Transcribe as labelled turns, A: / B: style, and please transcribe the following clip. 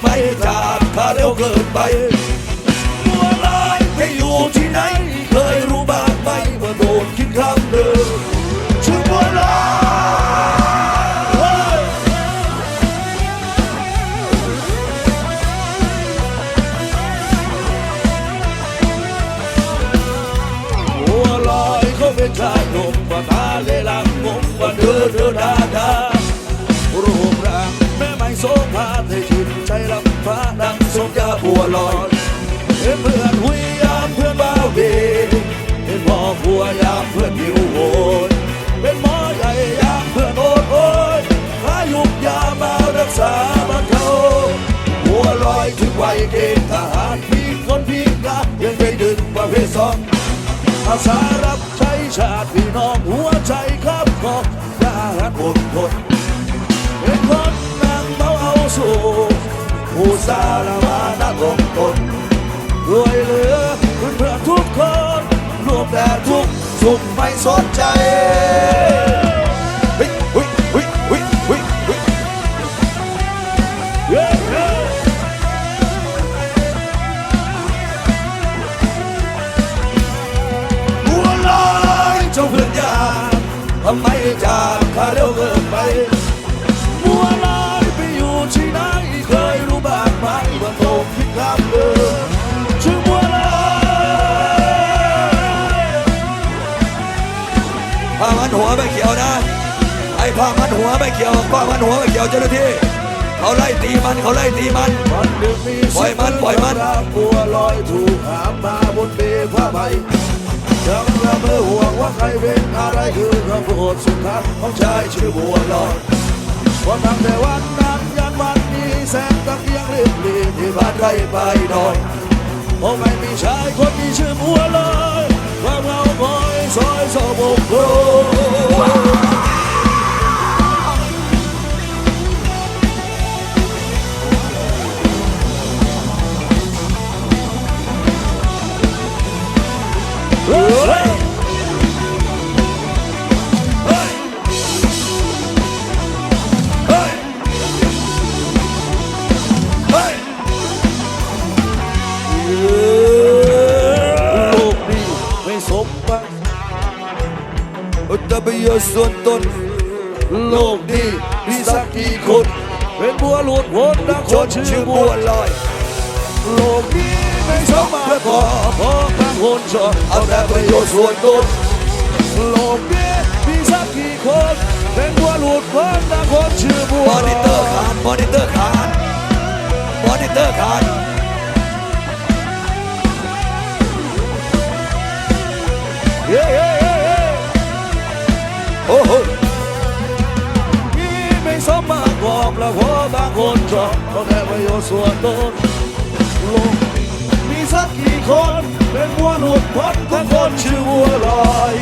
A: ไมจากข้าเร็วเกินไปบัวลอยไปอยู่ที่ไหน เคยรู้ ชายหนุ่มว่าตาเลยลังงงว่าเดินเดินดาดารูปร่างแม่ไม่โสภาเธอชื่นใจลำฟ้าดังสมยาบัวลอยเห็นเพื่อนหุยยามเพื่อนบ้าวดีเห็นพ่อผัวยามเพื่อนหิวโหยเป็นหมอใหญ่ยามเพื่อนโอดโอยพายุกยามารักษาบ้านเขาหัวลอยถึงวัยเกณฑ์ทหารพี่คนพี่กายังไปดึงประเภทสองอาสารับ พี่น้องหัวใจครับขอย่าหักอดทนเป็นคนนั่งเมาเอาสู่ผู้สารมานักลงตนรวยเหลือเพื่อนเพื่อทุกคนรวมแต่ทุกสุขไม่สนใจ ไมจากข้าเร็วเกินไปบัวลอยไปอยู่ที่ไหนเคยรู้บ้างไหมว่าโตคิดคำเดิมชื่อบัวลอยผ้ามันหัวไม่เกี่ยวนะ ไอ้ผ้ามันหัวไม่เกี่ยวผ้ามันหัวไม่เกี่ยวเจ้าหน้าที่เขาไล่ตีมันเขาไล่ตีมันปล่อยมันปล่อยมันบัวลอยถูกหามมาบนเปผ้าใบยังละเมอห่ ว่าใครเป็นอะไรคือคำพูดสุดท้ายของชายชื่อบัวลอยวันตั้งแต่วันนั้นยันวันนี้แสงตะเกียงเรียบเรียงที่บ้านไร่ใบดอยเพราะไม่มีชายคนที่ชื่อบัวลอยควาเราคอยซอยโซบกโบ อุตประโยชน์ส่วนตน โลกนี้มีสักกี่คน เป็นบัวหลุดพ้นดังคนชื่อบัวลอย โลกนี้ไม่สมบัติพอพอบางคนชอบเอาแต่ประโยชน์ส่วนตน โลกนี้มีสักกี่คน เป็นบัวหลุดพ้นดังคนชื่อบัว
B: มอนิเตอร์ขาดมอนิเตอร์ขาดมอนิเตอร์ขาด
A: เย้
B: อ
A: บและหัวบางคนชอบก็แค่ประโยชน์ส่วนตนลงมีสักกี่คน เป็นบัวหนุดพ้นทุกคนชื่อวัวลอย